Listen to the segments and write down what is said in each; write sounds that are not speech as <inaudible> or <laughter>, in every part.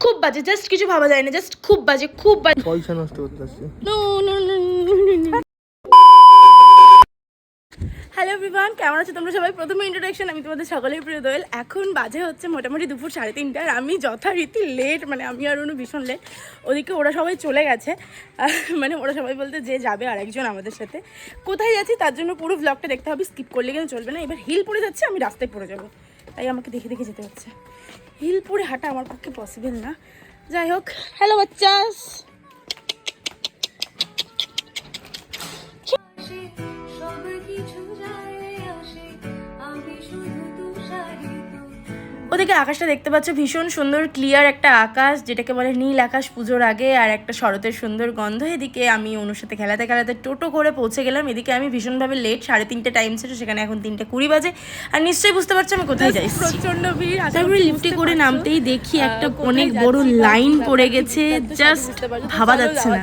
খুব বাজে জাস্ট কিছু ভাবা যায় না জাস্ট খুব বাজে খুব বাজে। পয়সা নষ্ট করতে আসছে। No no no hello everyone কেমন আছো তোমরা সবাই? প্রথমে ইন্ট্রোডাকশন আমি তোমাদের সকলের প্রিয় দোয়েল। এখন বাজে হচ্ছে মোটামুটি দুপুর সাড়ে তিনটা আর আমি যথারীতি লেট মানে আমি আর অনু ভীষণ লেট ওদিকে ওরা সবাই চলে গেছে। <laughs> মানে ওরা সবাই বলতে যে যাবে আর একজন আমাদের সাথে। কোথায় যাচ্ছি তার জন্য পুরো ব্লগটা দেখতে হবে স্কিপ করলে কিন্তু চলবে না। এবার হিল পড়ে যাচ্ছে আমি রাস্তায় পড়ে যাব। তাই আমাকে দেখে দেখে যেতে হচ্ছে। হিল পরে হাঁটা আমার পক্ষে পসিবল না। যাই হোক হ্যালো বাচ্চাস। ওদিকে আকাশটা দেখতে পাচ্ছ ভীষণ সুন্দর ক্লিয়ার একটা আকাশ যেটাকে বলে নীল আকাশ পুজোর আগে আর একটা শরতের সুন্দর গন্ধ এদিকে। আমি অনুর সাথে খেলাতে খেলাতে টোটো করে পৌঁছে গেলাম। এদিকে আমি ভীষণভাবে লেট সাড়ে তিনটে টাইম ছিল সেখানে এখন তিনটে কুড়ি বাজে। আর নিশ্চয়ই বুঝতে পারছ আমি কোথায় যাই প্রচণ্ড ভিড় তারপরে লিফটে করে নামতেই দেখি একটা অনেক বড় লাইন পড়ে গেছে। জাস্ট ভাবা যাচ্ছে না।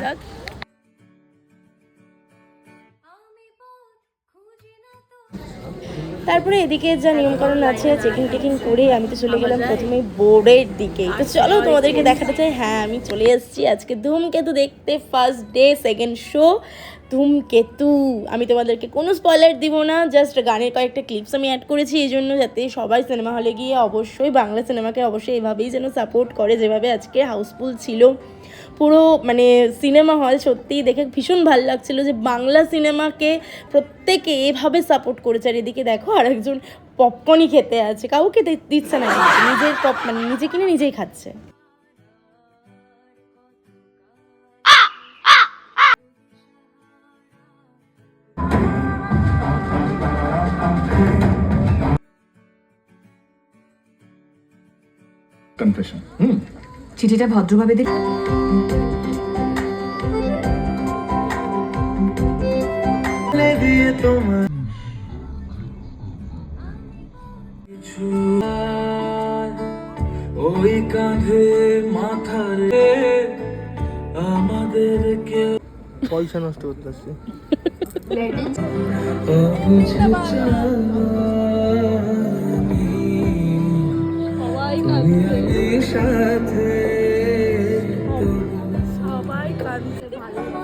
তারপরে এদিকে যা নিয়মকরণ আছে চেকিং টেকিং করে আমি তো চলে গেলাম প্রথমে বোর্ডের দিকে তো চলো তোমাদেরকে দেখাতে চাই হ্যাঁ আমি চলে এসেছি। আজকে ধুমকেতু দেখতে ফার্স্ট ডে সেকেন্ড শো ধূমকেতু আমি তোমাদেরকে কোনো স্পয়লার দিব না জাস্ট গানের কয়েকটা ক্লিপস আমি অ্যাড করেছি এই জন্য যাতে সবাই সিনেমা হলে গিয়ে অবশ্যই বাংলা সিনেমাকে অবশ্যই এভাবেই যেন সাপোর্ট করে, যেভাবে আজকে হাউসফুল ছিল। পুরো মানে সিনেমা হল সত্যিই দেখে ভীষণ ভালো লাগছিল যে বাংলা সিনেমাকে প্রত্যেকে এভাবে সাপোর্ট করেছে। আর এদিকে দেখো আর একজন পপকর্নই খেতে আছে। কাউকে দিচ্ছে না। নিজের পপ মানে নিজে কিনে নিজেই খাচ্ছে। কনফেশন হুম। চিঠিটা ভদ্রভাবে তোমার ওই কাঁধে মাথা রে আমাদের কেউ পয়সা নষ্ট করতে আসছে। সাথে সবাই কাঁদছে ভালো।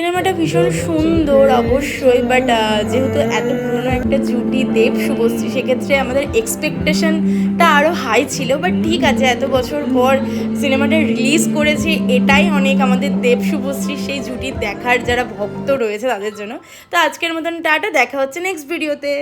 সিনেমাটা ভীষণ সুন্দর অবশ্যই বাট যেহেতু এত পুরনো একটা জুটি দেব শুভশ্রী, সেক্ষেত্রে আমাদের এক্সপেকটেশনটা আরও হাই ছিল বাট ঠিক আছে, এত বছর পর সিনেমাটা রিলিজ করেছে, এটাই অনেক আমাদের দেব শুভশ্রী, সেই জুটি দেখার যারা ভক্ত রয়েছে তাদের জন্য। তো আজকের মতন টাটা, দেখা হচ্ছে নেক্সট ভিডিওতে